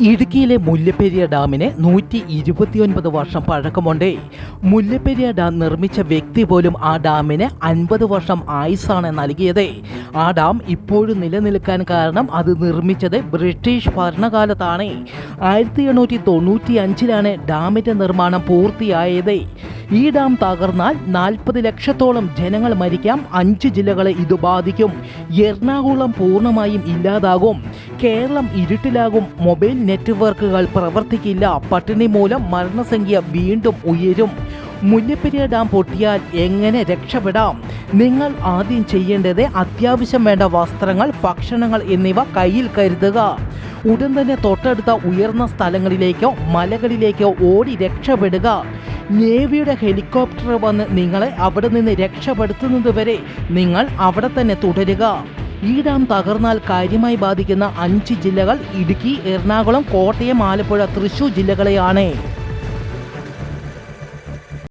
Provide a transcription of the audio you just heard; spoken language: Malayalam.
ഇടുക്കിയിലെ മുല്ലപ്പെരിയ ഡാമിന് നൂറ്റി ഇരുപത്തിയൊൻപത് വർഷം പഴക്കമുണ്ടേ. മുല്ലപ്പെരിയ ഡാം നിർമ്മിച്ച വ്യക്തി പോലും ആ ഡാമിന് അൻപത് വർഷം ആയുസാണ് നൽകിയത്. ആ ഡാം ഇപ്പോഴും നിലനിൽക്കാൻ കാരണം അത് നിർമ്മിച്ചത് ബ്രിട്ടീഷ് ഭരണകാലത്താണ്. ആയിരത്തി എണ്ണൂറ്റി തൊണ്ണൂറ്റി അഞ്ചിലാണ് ഡാമിന്റെ നിർമ്മാണം പൂർത്തിയായത്. ഈ ഡാം തകർന്നാൽ നാൽപ്പത് ലക്ഷത്തോളം ജനങ്ങൾ മരിക്കാം. അഞ്ച് ജില്ലകളെ ഇത് ബാധിക്കും. എറണാകുളം പൂർണമായും ഇല്ലാതാകും. കേരളം ഇരുട്ടിലാകും. മൊബൈൽ നെറ്റ്വർക്കുകൾ പ്രവർത്തിക്കില്ല. പട്ടിണി മൂലം മരണസംഖ്യ വീണ്ടും ഉയരും. മുല്ലപ്പെരിയ ഡാം പൊട്ടിയാൽ എങ്ങനെ രക്ഷപ്പെടാം? നിങ്ങൾ ആദ്യം ചെയ്യേണ്ടത് അത്യാവശ്യം വേണ്ട വസ്ത്രങ്ങൾ ഭക്ഷണങ്ങൾ എന്നിവ കയ്യിൽ കരുതുക. ഉടൻ തന്നെ തൊട്ടടുത്ത ഉയർന്ന സ്ഥലങ്ങളിലേക്കോ മലകളിലേക്കോ ഓടി രക്ഷപ്പെടുക. നേവിയുടെ ഹെലികോപ്റ്റർ വന്ന് നിങ്ങളെ അവിടെ നിന്ന് രക്ഷപ്പെടുത്തുന്നതുവരെ നിങ്ങൾ അവിടെ തന്നെ തുടരുക. ഈ ഡാം തകർന്നാൽ കാര്യമായി ബാധിക്കുന്ന അഞ്ച് ജില്ലകൾ ഇടുക്കി എറണാകുളം കോട്ടയം ആലപ്പുഴ തൃശൂർ ജില്ലകളെയാണ്.